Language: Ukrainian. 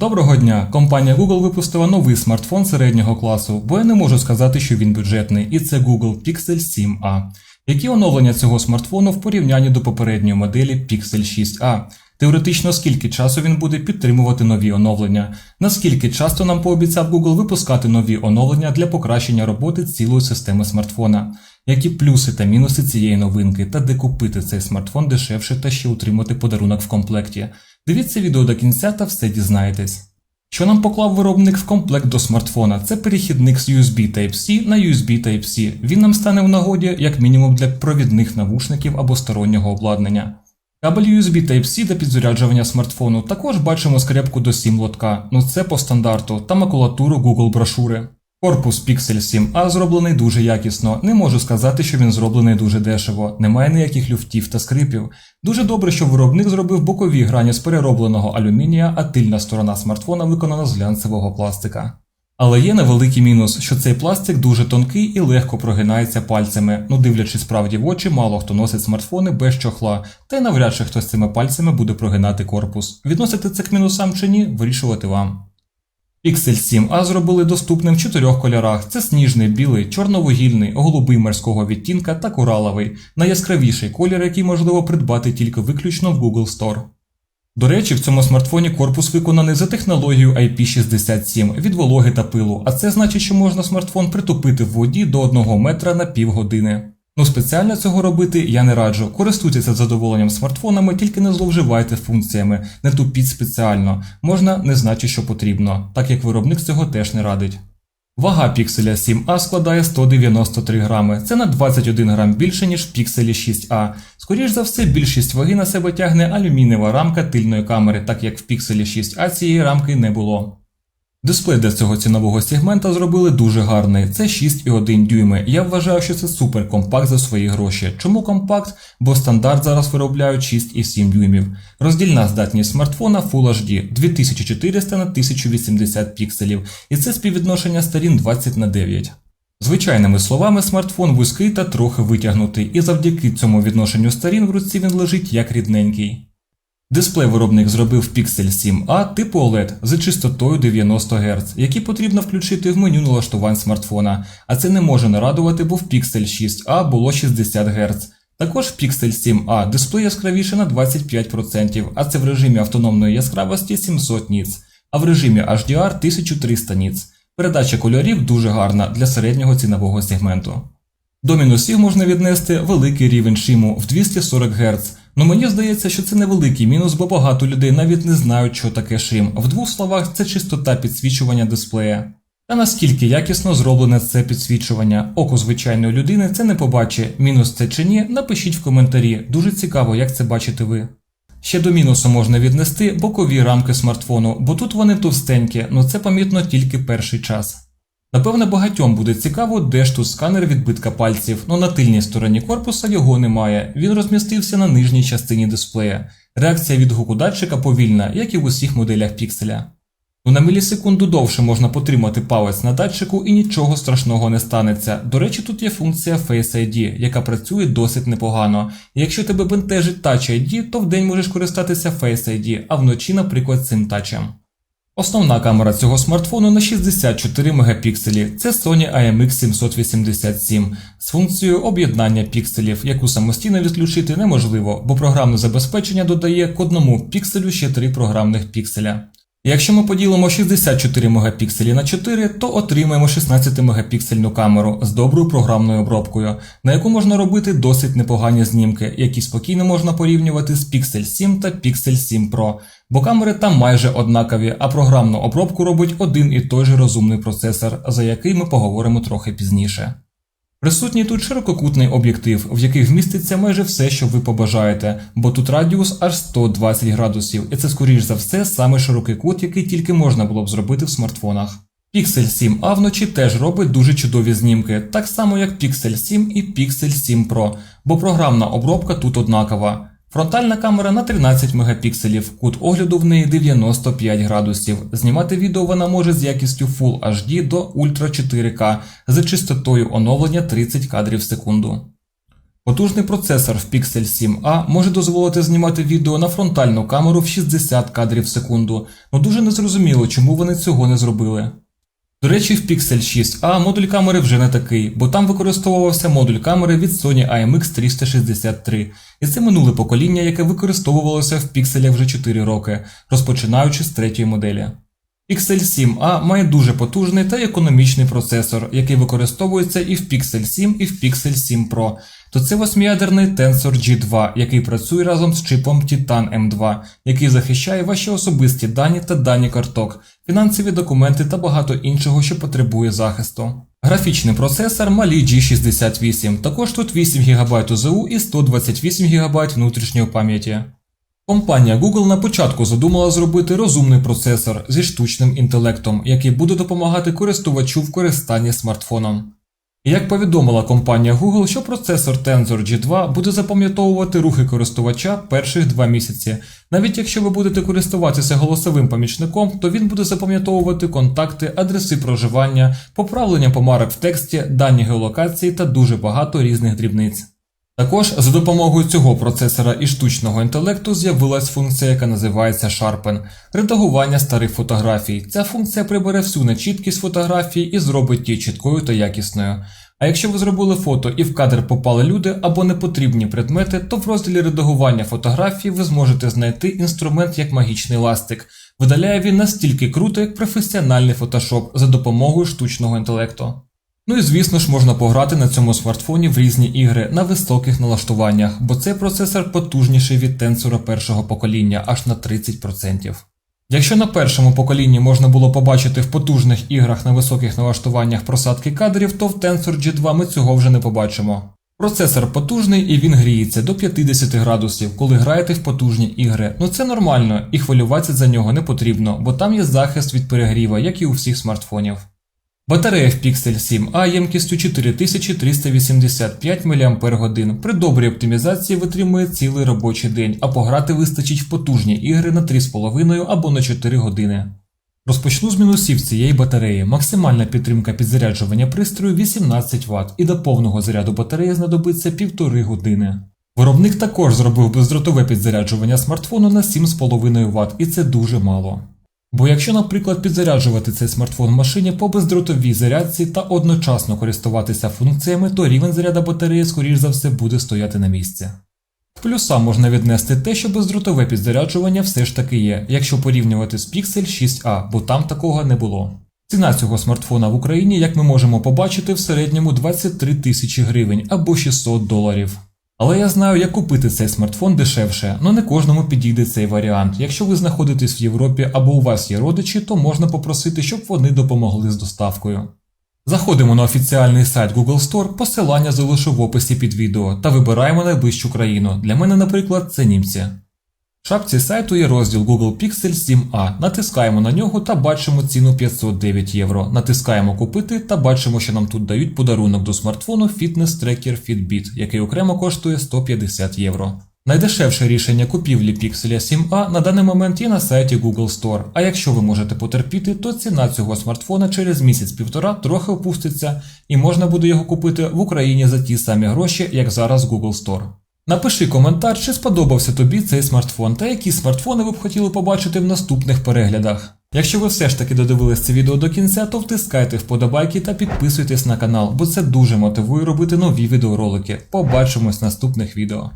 Доброго дня! Компанія Google випустила новий смартфон середнього класу, бо я не можу сказати, що він бюджетний, і це Google Pixel 7a. Які оновлення цього смартфону в порівнянні до попередньої моделі Pixel 6a? Теоретично, скільки часу він буде підтримувати нові оновлення? Наскільки часто нам пообіцяв Google випускати нові оновлення для покращення роботи цілої системи смартфона? Які плюси та мінуси цієї новинки, та де купити цей смартфон дешевше та ще утримати подарунок в комплекті? Дивіться відео до кінця та все дізнаєтесь. Що нам поклав виробник в комплект до смартфона? Це перехідник з USB Type-C на USB Type-C. Він нам стане в нагоді як мінімум для провідних навушників або стороннього обладнання. Кабель USB Type-C для підзаряджування смартфону також бачимо скрепку до SIM лотка, ну це по стандарту, та макулатуру Google брошури. Корпус Pixel 7a зроблений дуже якісно. Не можу сказати, що він зроблений дуже дешево. Немає ніяких люфтів та скрипів. Дуже добре, що виробник зробив бокові грані з переробленого алюмінія, а тильна сторона смартфона виконана з глянцевого пластика. Але є невеликий мінус, що цей пластик дуже тонкий і легко прогинається пальцями. Ну, дивлячись справді в очі, мало хто носить смартфони без чохла, та й навряд чи хтось цими пальцями буде прогинати корпус. Відносити це к мінусам чи ні, вирішувати вам. Pixel 7a зробили доступним в чотирьох кольорах: це сніжний, білий, чорновугільний, голубий морського відтінка та кораловий, найяскравіший колір, який можливо придбати тільки виключно в Google Store. До речі, в цьому смартфоні корпус виконаний за технологією IP67 від вологи та пилу, а це значить, що можна смартфон притупити в воді до 1 метра на півгодини. Ну спеціально цього робити я не раджу. Користуйтеся задоволенням смартфонами, тільки не зловживайте функціями, не тупіть спеціально. Можна не значить, що потрібно, так як виробник цього теж не радить. Вага пікселя 7a складає 193 грами. Це на 21 грам більше, ніж в пікселі 6a. Скоріш за все, більшість ваги на себе тягне алюмінієва рамка тильної камери, так як в пікселі 6a цієї рамки не було. Дисплей для цього цінового сегмента зробили дуже гарний. Це 6,1 дюйми. Я вважаю, що це супер компакт за свої гроші. Чому компакт? Бо стандарт зараз виробляють 6,7 дюймів. Роздільна здатність смартфона Full HD 2400 на 1080 пікселів, і це співвідношення сторін 20 на 9. Звичайними словами, смартфон вузький та трохи витягнутий, і завдяки цьому відношенню сторін в руці він лежить як рідненький. Дисплей виробник зробив Pixel 7a типу OLED з частотою 90 Гц, які потрібно включити в меню налаштувань смартфона, а це не може нарадувати, бо в Pixel 6a було 60 Гц. Також в Pixel 7a дисплей яскравіше на 25%, а це в режимі автономної яскравості 700 ніц, а в режимі HDR 1300 ніц. Передача кольорів дуже гарна для середнього цінового сегменту. До мінусів можна віднести великий рівень шиму в 240 Гц. Ну мені здається, що це невеликий мінус, бо багато людей навіть не знають, що таке шим. В двох словах, це чистота підсвічування дисплея. Та наскільки якісно зроблене це підсвічування, око звичайної людини це не побачить, мінус це чи ні, напишіть в коментарі. Дуже цікаво, як це бачите ви. Ще до мінусу можна віднести бокові рамки смартфону, бо тут вони товстенькі, але це помітно тільки перший час. Напевне, багатьом буде цікаво, де ж тут сканер відбитка пальців, але на тильній стороні корпуса його немає, він розмістився на нижній частині дисплея. Реакція відгуку датчика повільна, як і в усіх моделях пікселя. Ну на мілісекунду довше можна потримати палець на датчику і нічого страшного не станеться. До речі, тут є функція Face ID, яка працює досить непогано. Якщо тебе бентежить Touch ID, то вдень можеш користатися Face ID, а вночі, наприклад, цим тачем. Основна камера цього смартфону на 64 мегапікселі. Це Sony IMX 787 з функцією об'єднання пікселів, яку самостійно відключити неможливо, бо програмне забезпечення додає к одному пікселю ще три програмних пікселя. Якщо ми поділимо 64 мегапікселі на 4, то отримаємо 16 мегапіксельну камеру з доброю програмною обробкою, на яку можна робити досить непогані знімки, які спокійно можна порівнювати з Pixel 7 та Pixel 7 Pro, бо камери там майже однакові, а програмну обробку робить один і той же розумний процесор, за який ми поговоримо трохи пізніше. Присутній тут ширококутний об'єктив, в який вміститься майже все, що ви побажаєте, бо тут радіус аж 120 градусів, і це скоріш за все саме широкий кут, який тільки можна було б зробити в смартфонах. Pixel 7a вночі теж робить дуже чудові знімки, так само як Pixel 7 і Pixel 7 Pro, бо програмна обробка тут однакова. Фронтальна камера на 13 мегапікселів, кут огляду в неї 95 градусів. Знімати відео вона може з якістю Full HD до Ultra 4K з частотою оновлення 30 кадрів в секунду. Потужний процесор в Pixel 7a може дозволити знімати відео на фронтальну камеру в 60 кадрів в секунду, але дуже незрозуміло, чому вони цього не зробили. До речі, в Pixel 6a модуль камери вже не такий, бо там використовувався модуль камери від Sony IMX 363, і це минуле покоління, яке використовувалося в Pixel вже 4 роки, розпочинаючи з третьої моделі. Pixel 7a має дуже потужний та економічний процесор, який використовується і в Pixel 7, і в Pixel 7 Pro. То це восьмиядерний Tensor G2, який працює разом з чипом Titan M2, який захищає ваші особисті дані та дані карток, фінансові документи та багато іншого, що потребує захисту. Графічний процесор Mali G68, також тут 8 ГБ УЗУ і 128 ГБ внутрішньої пам'яті. Компанія Google на початку задумала зробити розумний процесор зі штучним інтелектом, який буде допомагати користувачу в користанні смартфоном. Як повідомила компанія Google, що процесор Tensor G2 буде запам'ятовувати рухи користувача перших два місяці. Навіть якщо ви будете користуватися голосовим помічником, то він буде запам'ятовувати контакти, адреси проживання, поправлення помарок в тексті, дані геолокації та дуже багато різних дрібниць. Також за допомогою цього процесора і штучного інтелекту з'явилась функція, яка називається Sharpen – редагування старих фотографій. Ця функція прибере всю нечіткість фотографії і зробить її чіткою та якісною. А якщо ви зробили фото і в кадр попали люди або непотрібні предмети, то в розділі редагування фотографій ви зможете знайти інструмент як магічний ластик. Видаляє він настільки круто, як професіональний фотошоп за допомогою штучного інтелекту. Ну і звісно ж можна пограти на цьому смартфоні в різні ігри на високих налаштуваннях, бо цей процесор потужніший від тенсора першого покоління аж на 30%. Якщо на першому поколінні можна було побачити в потужних іграх на високих налаштуваннях просадки кадрів, то в Tensor G2 ми цього вже не побачимо. Процесор потужний і він гріється до 50 градусів, коли граєте в потужні ігри. Ну це нормально і хвилюватися за нього не потрібно, бо там є захист від перегріва, як і у всіх смартфонів. Батарея в Pixel 7a ємкістю 4385 мАч при добрій оптимізації витримує цілий робочий день, а пограти вистачить в потужні ігри на 3,5 або на 4 години. Розпочну з мінусів цієї батареї. Максимальна підтримка підзаряджування пристрою 18 Вт і до повного заряду батареї знадобиться 1,5 години. Виробник також зробив бездротове підзаряджування смартфону на 7,5 Вт, і це дуже мало. Бо якщо, наприклад, підзаряджувати цей смартфон в машині по бездротовій зарядці та одночасно користуватися функціями, то рівень заряду батареї, скоріш за все, буде стояти на місці. В плюса можна віднести те, що бездротове підзаряджування все ж таки є, якщо порівнювати з Pixel 6a, бо там такого не було. Ціна цього смартфона в Україні, як ми можемо побачити, в середньому 23 тисячі гривень або 600 доларів. Але я знаю, як купити цей смартфон дешевше, але не кожному підійде цей варіант. Якщо ви знаходитесь в Європі або у вас є родичі, то можна попросити, щоб вони допомогли з доставкою. Заходимо на офіціальний сайт Google Store, посилання залишу в описі під відео та вибираємо найближчу країну. Для мене, наприклад, це німці. В шапці сайту є розділ Google Pixel 7a. Натискаємо на нього та бачимо ціну 509 євро. Натискаємо Купити та бачимо, що нам тут дають подарунок до смартфону Fitness Tracker Fitbit, який окремо коштує 150 євро. Найдешевше рішення купівлі Pixel 7a на даний момент є на сайті Google Store. А якщо ви можете потерпіти, то ціна цього смартфона через місяць-півтора трохи опуститься і можна буде його купити в Україні за ті самі гроші, як зараз Google Store. Напиши коментар, чи сподобався тобі цей смартфон та які смартфони ви б хотіли побачити в наступних переглядах. Якщо ви все ж таки додивились це відео до кінця, то втискайте вподобайки та підписуйтесь на канал, бо це дуже мотивує робити нові відеоролики. Побачимось в наступних відео.